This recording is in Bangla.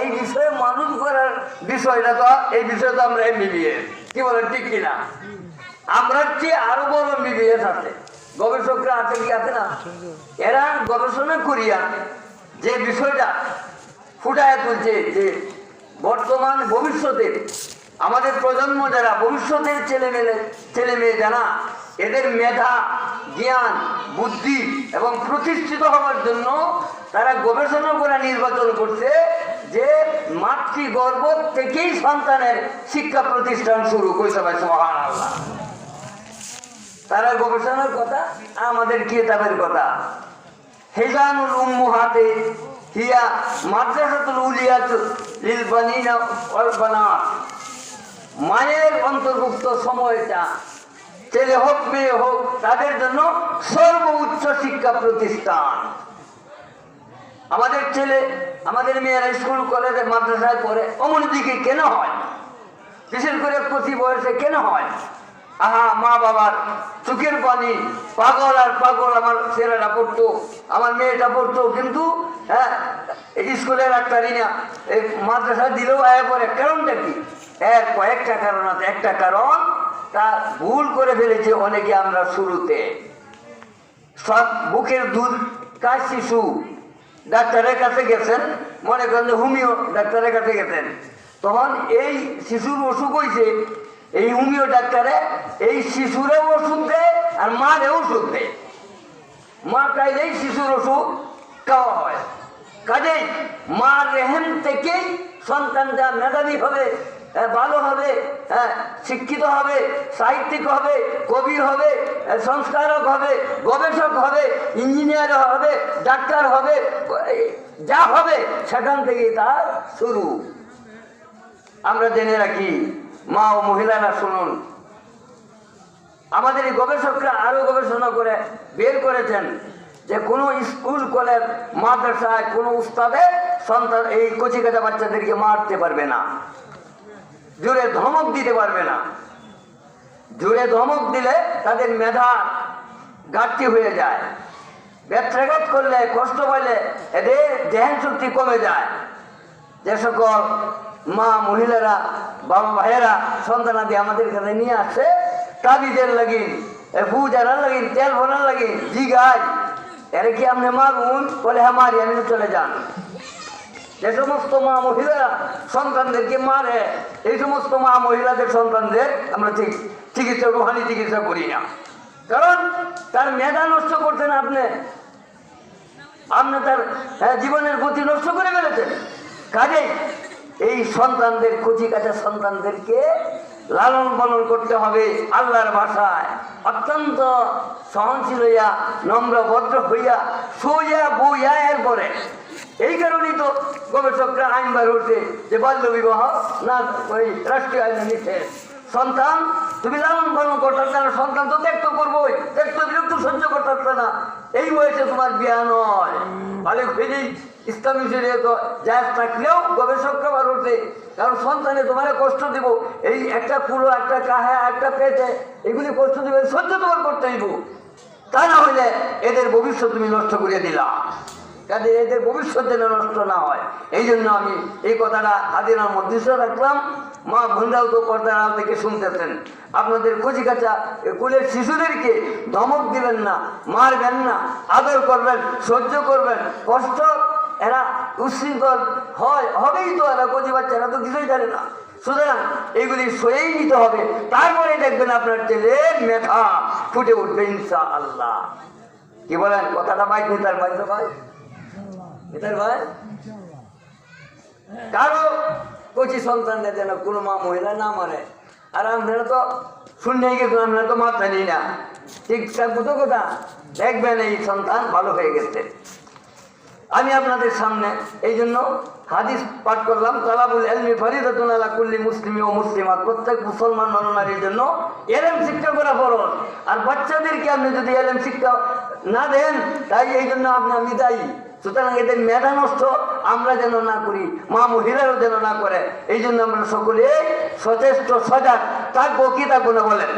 এই বিষয়ে মানুষ করার বিষয়টা তো, এই বিষয়ে তো আমরা এমবিবিএস। কি বলেন, ঠিক কিনা? আমরা চেয়ে আরও বড় এমবিবিএস আছে? গবেষকরা আছে কি আছে না? এরা গবেষণা করিয়া যে বিষয়টা ফুটায় তুলছে যে বর্তমান ভবিষ্যতের আমাদের প্রজন্ম যারা ভবিষ্যতের ছেলে মেয়ে ছেলে মেয়ে যারা, এদের মেধা, জ্ঞান, বুদ্ধি এবং প্রতিষ্ঠিত হওয়ার জন্য তারা গবেষণা করে নির্বাচন করছে। যে মাতৃগর্ভ থেকেই সন্তানের শিক্ষা প্রতিষ্ঠান শুরু করেছে ভাই আল্লাহ তারা গবেষণার কথা, আমাদের কিতাবের কথা। হেজানুল উম্মুহাতে হিয়া মাদ্রাসাতুল উলিয়াত লিল বানিনা ওয়াল বানাত। মায়ের অন্তর্ভুক্ত সময়টা, ছেলে হোক, মেয়ে হোক, তাদের জন্য সর্বোচ্চ শিক্ষা প্রতিষ্ঠান। আমাদের ছেলে, আমাদের মেয়েরা স্কুল কলেজে মাদ্রাসায় পড়ে, অমন দিকে কেন হয়? বিশেষ করে প্রতি বয়সে কেন হয়? আহা, মা বাবার চোখের পানি, পাগল আর পাগল আমার ছেলেরা পড়তো, আমার মেয়েটা পড়তো, কিন্তু হ্যাঁ স্কুলের একটা ঋণা, এই মাদ্রাসা দিলেও আয় পরে কারণটা কি? এর কয়েকটা কারণ আছে। একটা কারণ, তা ভুল করে ফেলেছে অনেকে আমরা শুরুতে। সব বুকের দুধ কাজ শিশু? ডাক্তারের কাছে গেছেন, মনে করেন যে হোমিও ডাক্তারের কাছে গেছেন। তখন এই শিশুর অসুখ হয়েছে এই হোমিও ডাক্তারে এই শিশুরেও ওষুধ দেয় আর মারেও ওষুধ দেয়। মা চাইলেই শিশুর ওষুধ খাওয়া হয়। কাজেই মা রেহেন থেকেই সন্তানটা মেধাবী হবে। ভালো হবে হ্যাঁ শিক্ষিত হবে সাহিত্যিক হবে কবি হবে হ্যাঁ, সংস্কারক হবে গবেষক হবে ইঞ্জিনিয়ার হবে ডাক্তার হবে যা হবে সেখান থেকেই তার শুরু। আমরা জেনে রাখি মা ও মহিলারা শুনুন আমাদের এই গবেষকরা আরও গবেষণা করে বের করেছেন যে কোনো স্কুল কলেজ মাদ্রাসায় কোনো উস্তাদে সন্তান এই কচি কাঁচা বাচ্চাদেরকে মারতে পারবে না। জোরে ধমক দিতে পারবে না। জোরে ধমক দিলে তাদের মেধা ঘাটতি হয়ে যায়। ব্যত্রাঘাত করলে, কষ্ট পাইলে এদের দেহেন শক্তি কমে যায়। যে সকল মা মহিলারা, বাবা ভাইয়েরা সন্তানাদি আমাদের কাছে নিয়ে আসে তাবিজের লাগিন ফু জানার লাগিন তেল ভরার লাগিন জি গাছ এর কি আপনি মারুন বলে হ্যাঁ মারি আমি চলে যান। যে সমস্ত মা মহিলারা সন্তানদেরকে মারে এই সমস্ত মা মহিলাদের সন্তানদের আমরা ঠিক চিকিৎসা রুহানি চিকিৎসা করি না। কারণ তার মেধা নষ্ট করছেন আপনি। আপনি তার হ্যাঁ, জীবনের গতি নষ্ট করে ফেলেছেন। কাজেই এই সন্তানদের কচি কাঁচা সন্তানদেরকে লালন পালন করতে হবে আল্লাহর ভাষায়। অত্যন্ত সহনশীল হইয়া নম্র ভদ্র হইয়া সোয়া বইয়া এরপরে এই কারণেই তো গবেষকরা আইন বার হচ্ছে যে বাল্য বিবাহ না ওই রাষ্ট্রীয় আইনে নিষেধ সন্তান, তুমি লালন পালন করতে না, সন্তান তো ত্যাগ তো করবোই। ত্যাগ তো বিরক্ত সহ্য করতে না। এই বয়সে তোমার বিয়া নয়। ভালো ফেরি ইসলামী শরীরে তো জায়গ থাকলেও গবেষকরা বার হচ্ছে কারণ সন্তানে তোমার কষ্ট দিব। এই একটা পুরো একটা কাহা, একটা পেটে এগুলি কষ্ট দিবে, সহ্য তোমার করতে দিব তা না হইলে এদের ভবিষ্যৎ তুমি নষ্ট করে দিলা। কাজে এদের ভবিষ্যৎ যেন নষ্ট না হয়। এই জন্য আমি এই কথাটা হাদিনার মধ্যে রাখলাম। মা ভুন্ডাও তো আল থেকে শুনতেছেন। আপনাদের কচি কাঁচা কুলের শিশুদেরকে ধমক দিবেন না, মারবেন না, আদর করবেন, সহ্য করবেন, কষ্ট এরা উশৃঙ্খল হয়, হবেই তো এরা কচি বাচ্চারা তো কিছুই জানে না। সুতরাং এগুলি সয়েই নিতে হবে। তারপরে দেখবেন আপনার ছেলে মেধা ফুটে উঠবে ইনশা আল্লাহ কি বলেন? কথাটা বাইক নেতার তো ভাই। নেতার ভাই? কারও কচি সন্তানদের যেন কোনো মা মহিলা না মারে। আর আপনারা তো শুনে গেছেন আপনারা তো মাথা নিই না। ঠিক তো কথা। দেখবেন এই সন্তান ভালো হয়ে গেছে। আমি আপনাদের সামনে এই জন্য হাদিস পাঠ করলাম, তালাবুল এলমি ফরিদাতুন আলা কুল্লি মুসলিমি ও মুসলিমাত। প্রত্যেক মুসলমান নরনারীর জন্য এলএম শিক্ষা করা ফরজ। আর বাচ্চাদেরকে আপনি যদি এলএম শিক্ষা না দেন, তাই এই জন্য আপনি আমি দায়ী। সুতরাং এদের মেধা নষ্ট আমরা যেন না করি, মা মহিলারও যেন না করে এই জন্য আমরা সকলে সচেষ্ট, সজাগ, থাকব কি থাকব না বলেন।